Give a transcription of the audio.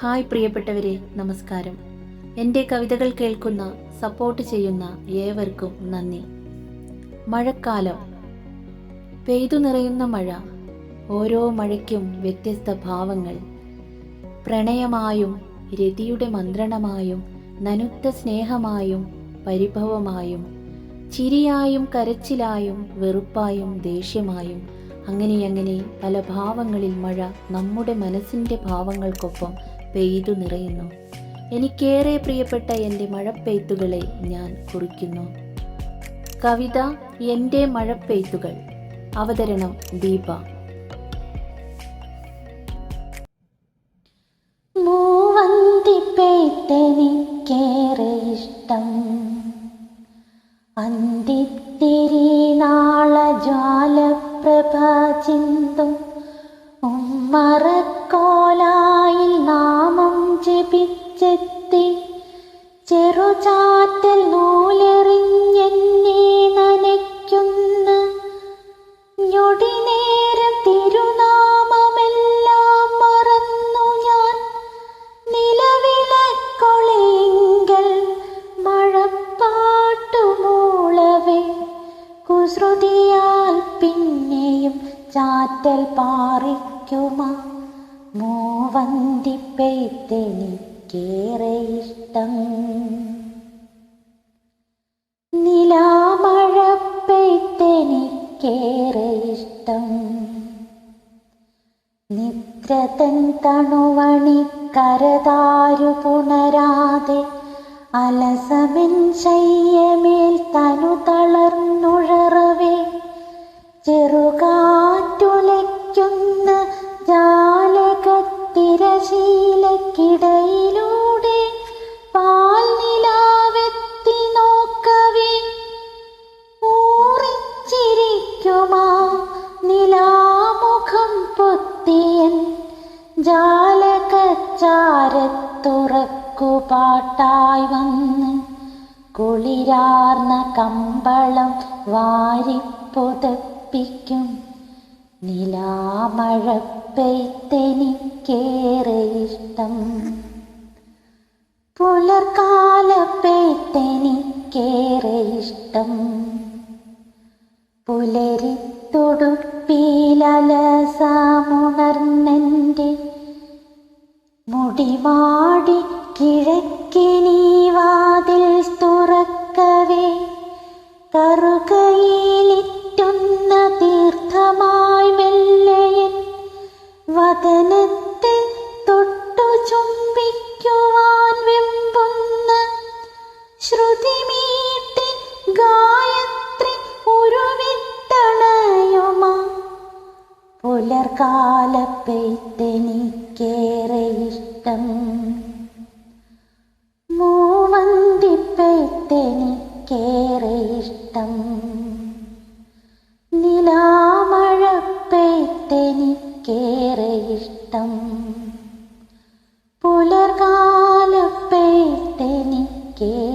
Hi പ്രിയപ്പെട്ടവരെ നമസ്കാരം. എന്റെ കവിതകൾ കേൾക്കുന്ന സപ്പോർട്ട് ചെയ്യുന്ന ഏവർക്കും നന്ദി. മഴക്കാലം. പെയ്തു നിറയുന്ന മഴ ഓരോ മഴയ്ക്കും വ്യത്യസ്ത ഭാവങ്ങൾ. പ്രണയമായും രതിയുടെ മന്ത്രണമായും നനുത്ത സ്നേഹമായും പരിഭവമായും ചിരിയായും കരച്ചിലായും വെറുപ്പായും ദേഷ്യമായും അങ്ങനെ അങ്ങനെ പല ഭാവങ്ങളിൽ മഴ നമ്മുടെ മനസ്സിന്റെ ഭാവങ്ങൾക്കൊപ്പം പെയ്തു നിറയുന്നു. എനിക്കേറെ പ്രിയപ്പെട്ട എന്റെ മഴപ്പെയ്ത്തുകളെ ഞാൻ കുറിക്കുന്നു. കവിത എന്റെ മഴപ്പെയ്ത്തുകൾ. അവതരണം ദീപ. മൂവന്തിപ്പേട്ടെനിക്കേറെ ഇഷ്ടം. അന്തിത്തിരി നാളജാലപ്രഭ ചിന്തും ഉമ്മറക്കോലായിൽ ജപിച്ചെത്തി ചെറുചാറ്റൽ നൂലെറിഞ്ഞെന്നെ നനയ്ക്കുന്ന ഞൊടിനേരം തിരുനാമമെല്ലാം മറന്നു ഞാൻ. നിലവിളക്കൊളിങ്കൽ മഴപ്പാട്ടുമൂളവേ കുസൃതിയാൽ പിന്നെയും ചാറ്റൽ പാറിക്കുമാ. മൂവന്തി പെയ്ത്തെനിക്കേറെ ഇഷ്ടം. നിലാമഴ പെയ്ത്തെനിക്കേറെ ഇഷ്ടം നിദ്രതൻ തണുവണി കരതാരു പുണരാതെ അലസമൻ ശയ്യമേൽ തനു തളർന്നുഴറവേ. ചെറുകാറ്റുലയ്ക്കുന്ന ജാലകച്ചാരത്തുറക്കു പാട്ടായി വന്ന് കുളിരാർന്ന കമ്പളം വാരിപ്പുതപ്പിക്കും നിലാമഴ പെയ്ത്തെനിക്കേറെ ഇഷ്ടം. പുലർക്കാലപ്പെയ്ത്തെനിക്കേറെ ഇഷ്ടം. പുലരി പുലരിത്തൊടുപ്പിലലസമുണർന്നെന്റെ മുടിമാടി കിഴക്കിനീ വാതിൽ തുറക്കവേ. കറുകയിലിറ്റുന്ന തീർത്ഥമായി വെള്ളയൻ വദനത്തെ തൊട്ടു ചുംബിക്കുവാൻ വെമ്പുന്ന ശ്രുതിമീട്ടി പുലർക്കാലപ്പെയ്ത്തെനിക്കേറെ ഇഷ്ടം മൂവന്തിപ്പെയ്ത്തെനിക്കേറെ ഇഷ്ടം നിലാമഴ ഇഷ്ടം പുലർകാലപ്പെയ്ത്തെനിക്കേറെ